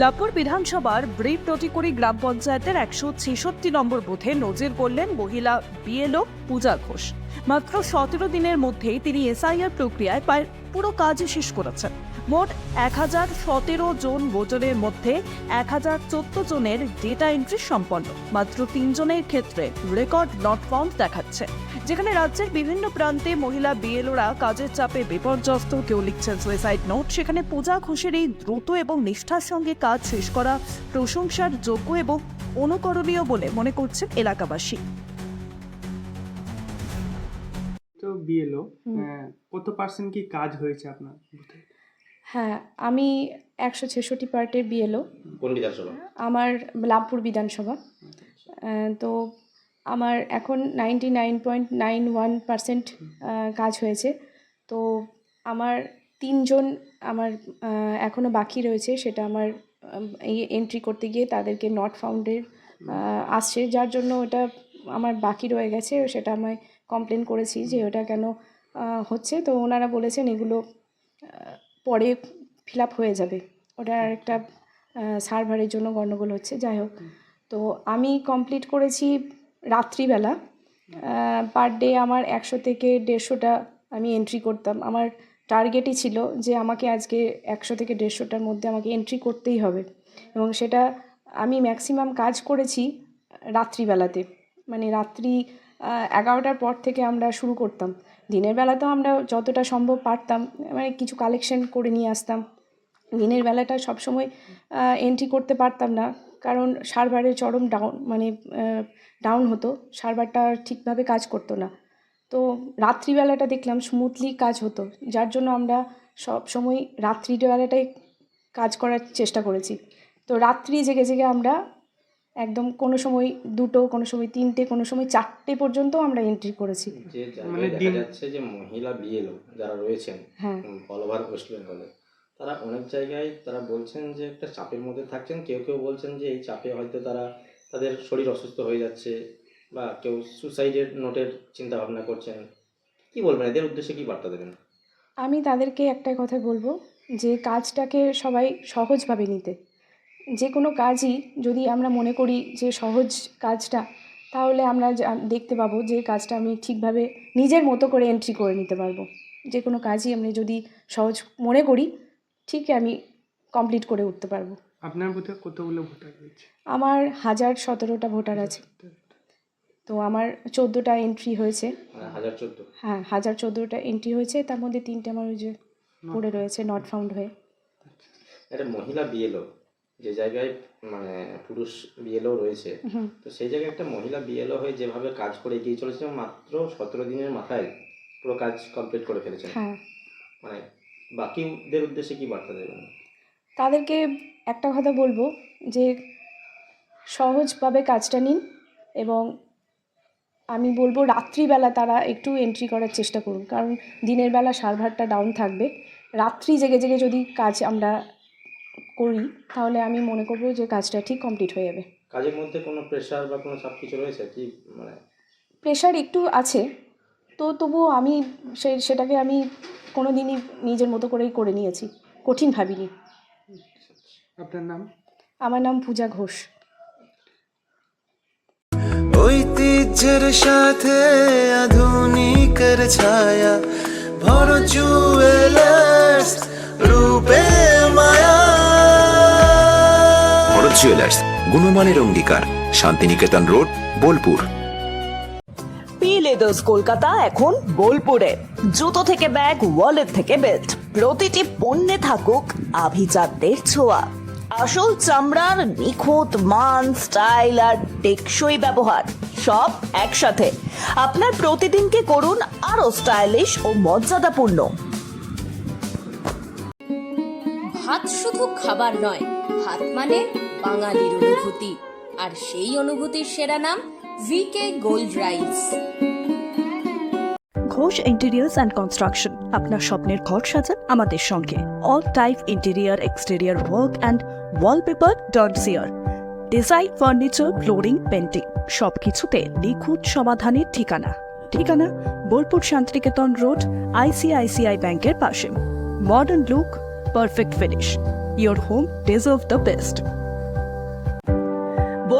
লাভপুর বিধানসভার ব্রিড টটিকরি গ্রাম পঞ্চায়েতের একশো ছেষট্টি নম্বর বুথে নজির করলেন মহিলা বিএলও পূজা ঘোষ। মাত্র সতেরো দিনের মধ্যেই তিনি এসআইআর প্রক্রিয়ায় পুরো কাজ শেষ করেছেন। মোট এক হাজার সতেরো জন ভোটারের মধ্যে এক হাজার চোদ্দ জনের ডেটা এন্ট্রি সম্পন্ন। মাত্র তিনজনের ক্ষেত্রে রেকর্ড নট ফাউন্ড দেখাচ্ছে। যেখানে রাজ্যের বিভিন্ন প্রান্তে মহিলা বিএলওরা কাজের চাপে বিপর্যস্ত কেউ লিখছেন সুইসাইড নোট সেখানে পূজা ঘোষের এই দ্রুত এবং নিষ্ঠার সঙ্গে কাজ শেষ করা প্রশংসার যোগ্য এবং অনুকরণীয় বলে মনে করছেন এলাকাবাসী। তো বিএলও কত পার্সেন্ট কি কাজ হয়েছে আপনার হ্যাঁ আমি একশো ছেষট্টি পার্টের বিএলও কোন বিধানসভা আমার লাভপুর বিধানসভা। তো আমার এখন ninety nine point nine one percent কাজ হয়েছে। তো আমার তিনজন আমার এখনও বাকি রয়েছে। সেটা আমার এই এন্ট্রি করতে গিয়ে তাদেরকে নট ফাউন্ডের আসছে। যার জন্য ওটা আমার বাকি রয়ে গেছে। সেটা আমায় কমপ্লেন করেছি যে ওটা কেন হচ্ছে। তো ওনারা বলেছেন এগুলো পরে ফিল আপ হয়ে যাবে। ওটা একটা সার্ভারের জন্য গণ্ডগোল হচ্ছে। যাই হোক। তো আমি কমপ্লিট করেছি রাত্রিবেলা। পার ডে আমার একশো থেকে দেড়শোটা আমি এন্ট্রি করতাম। আমার টার্গেটই ছিল যে আমাকে আজকে একশো থেকে দেড়শোটার মধ্যে আমাকে এন্ট্রি করতেই হবে। এবং সেটা আমি ম্যাক্সিমাম কাজ করেছি রাত্রিবেলাতে। মানে রাত্রি এগারোটার পর থেকে আমরা শুরু করতাম। দিনের বেলাতেও আমরা যতটা সম্ভব পারতাম মানে কিছু কালেকশন করে নিয়ে আসতাম। দিনের বেলাটা সবসময় এন্ট্রি করতে পারতাম না, কারণ সার্ভারের চরম ডাউন মানে ডাউন হতো সার্ভারটা ঠিকভাবে কাজ করতো না। তো রাত্রিবেলাটা দেখলাম স্মুথলি কাজ হতো, যার জন্য আমরা সব সময় রাত্রিবেলাটাই কাজ করার চেষ্টা করেছি। তো রাত্রি জেগে জেগে আমরা একদম কোনো সময় দুটো কোনো সময় তিনটে কোনো সময় চারটে পর্যন্ত আমরা এন্ট্রি করেছি। যে মানে দেখা যাচ্ছে যে মহিলা বিএলও যারা রয়েছেন হ্যাঁ। অল ওভার ওয়েস্ট বেঙ্গলে তারা অনেক জায়গায় তারা বলছেন যে একটা চাপের মধ্যে থাকছেন। কেউ কেউ বলছেন যে এই চাপে হয়তো তারা তাদের শরীর অসুস্থ হয়ে যাচ্ছে বা কেউ সুসাইডের নোটের চিন্তা ভাবনা করছেন। কি বলবেন? এদের উদ্দেশ্যে কি বার্তা দেবেন? আমি তাদেরকে একটাই কথা বলব যে কাজটাকে সবাই সহজভাবে নিতে। যে কোনো কাজই যদি আমরা মনে করি যে সহজ কাজটা তাহলে আমরা দেখতে পাবো যে কাজটা আমি ঠিকভাবে নিজের মতো করে এন্ট্রি করে নিতে পারব। যে কোনো কাজই আমি যদি সহজ মনে করি ঠিক আমি কমপ্লিট করে উঠতে পারব। আপনার বুথে কতগুলো ভোটার রয়েছে? আমার হাজার সতেরোটা ভোটার আছে। তো আমার চোদ্দোটা এন্ট্রি হয়েছে। মানে হাজার হ্যাঁ হাজার চোদ্দোটা এন্ট্রি হয়েছে তার মধ্যে তিনটে আমার ওই যে পড়ে রয়েছে নট ফাউন্ড হয়ে। একটা মহিলা বিএলও যে জায়গায় মানে পুরুষ বিএলও রয়েছে তো সেই জায়গায় একটা মহিলা বিএলও হয়ে যেভাবে কাজ করে এগিয়ে চলেছে মাত্র সতেরো দিনের মাথায় পুরো কাজ কমপ্লিট করে ফেলেছেন। হ্যাঁ। মানে বাকিদের উদ্দেশ্যে কি বার্তা দেবেন? তাদেরকে একটা কথা বলব যে সহজভাবে কাজটা নিন এবং আমি বলব রাত্রিবেলা তারা একটু এন্ট্রি করার চেষ্টা করুন কারণ দিনের বেলা সার্ভারটা ডাউন থাকবে। রাত্রি জেগে জেগে যদি কাজ আমরা করি তাহলে আমি মনে করব যে কাজটা ঠিক কমপ্লিট হয়ে যাবে। কাজের মধ্যে কোনো প্রেশার বা কোনো চাপ কিছু রয়েছে? কি মানে প্রেশার একটু আছে তো তবুও আমি সে সেটাকে আমি কোনো দিনই নিজের মতো করেই করে নিয়েছি কঠিন ভাবিনি। আপনার নাম? আমার নাম পূজা ঘোষ। ঐতিহ্যের সাথে আধুনিকের ছায়া ভর জুয়েলার্স রূপে জুয়েলার্স গুণমানের অঙ্গীকার শান্তিনিকেতন রোড বোলপুর লেদার্স কলকাতা এখন বোলপুরে। জুতো থেকে ব্যাগ ওয়ালেট থেকে বেল্ট প্রতিটি পণ্যে থাকুক আভিজাত্যের ছোঁয়া। আসল চামড়ার নিখুঁত মান স্টাইল আর টেকসই ব্যবহার সব একসাথে। আপনার প্রতিদিনকে করুন আরও স্টাইলিশ ও মর্যাদাপূর্ণ। ভাত শুধু খাবার নয় ভাত মানে বাঙালির অনুভূতি। আর সেই অনুভূতির সেরা নাম VK gold rice Ghosh interiors and construction. আপনার স্বপ্নের ঘর সাজান আমাদের সঙ্গে। All type interior, exterior work and wallpaper dot chair design, furniture, flooring painting সবকিছুতে নিখুঁত সমাধানের ঠিকানা। ঠিকানা বোলপুর শান্তিনিকেতন রোড আইসিআইসিআই ব্যাংকের পাশে। Modern look, perfect finish. Your home deserve the best.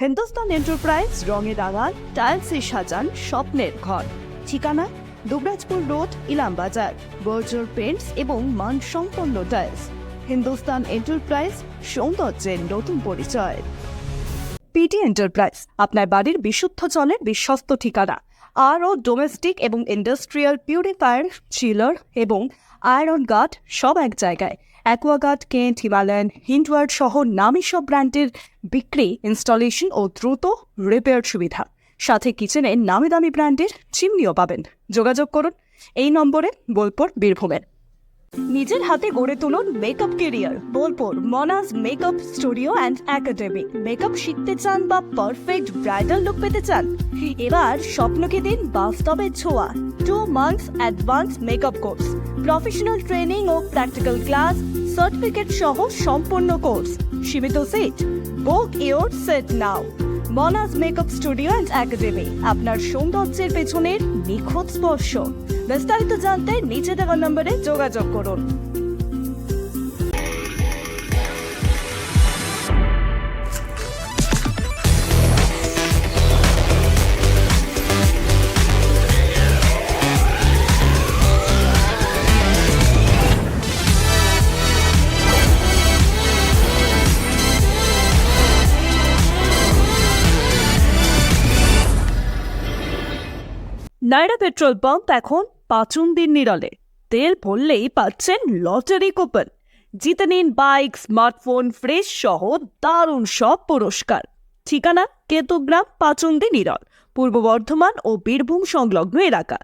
Hindustan enterprise, রঙে রাঙান টাইলসে সাজান, স্বপ্নের ঘর। ঠিকানা, Dubrajpur road, Ilambazar. Berger paints এবং মানসম্পন্ন টাইলস। হিন্দুস্তান এন্টারপ্রাইজ, সৌন্দর্যের নতুন পরিচয়। পিটি এন্টারপ্রাইজ আপনার বাড়ির বিশুদ্ধ জলের বিশ্বস্ত ঠিকানা। আর ও ডোমেস্টিক এবং ইন্ডাস্ট্রিয়াল পিউরিফায়ার চিলার এবং আয়রন গার্ড সব এক জায়গায়। অ্যাকোয়াগার্ড, কেন্ট, হিমালয়ান, হিন্ডওয়ার্ড সহ নামি সব ব্র্যান্ডের বিক্রি, ইনস্টলেশন ও দ্রুত রিপেয়ার সুবিধা। সাথে কিচেনে নামি দামি ব্র্যান্ডের চিমনিও পাবেন। যোগাযোগ করুন এই নম্বরে বোলপুর, বীরভূমের। নিজের হাতে গড়ে তুলুন makeup career. Bolpur, Monaj makeup studio and academy. Makeup শিখতে চান বা পারফেক্ট ব্রাইডাল লুক পেতে চান? এবার স্বপ্নকে দিন বাস্তবের ছোঁয়া। Two months advance makeup course professional training ও প্র্যাকটিক্যাল ক্লাস সার্টিফিকেট সহ সম্পূর্ণ কোর্স। সীমিত seat book your seat now Monaj makeup studio and academy আপনার সৌন্দর্যের পেছনের নিখুঁত স্পর্শ। বিস্তারিত জানতে নিচে দেওয়া নম্বরে যোগাযোগ করুন। নাইরা পেট্রোল পাম্প এখন পাঁচুন দিন নিরলে। তেল ভরলেই পাচ্ছেন লটারি কুপন। জিতে নিন বাইক, স্মার্টফোন ফ্রেশ সহ দারুণ সব পুরস্কার। ঠিকানা কেতুগ্রাম পাচুন্দি নিরল, পূর্ব বর্ধমান ও বীরভূম সংলগ্ন এলাকা।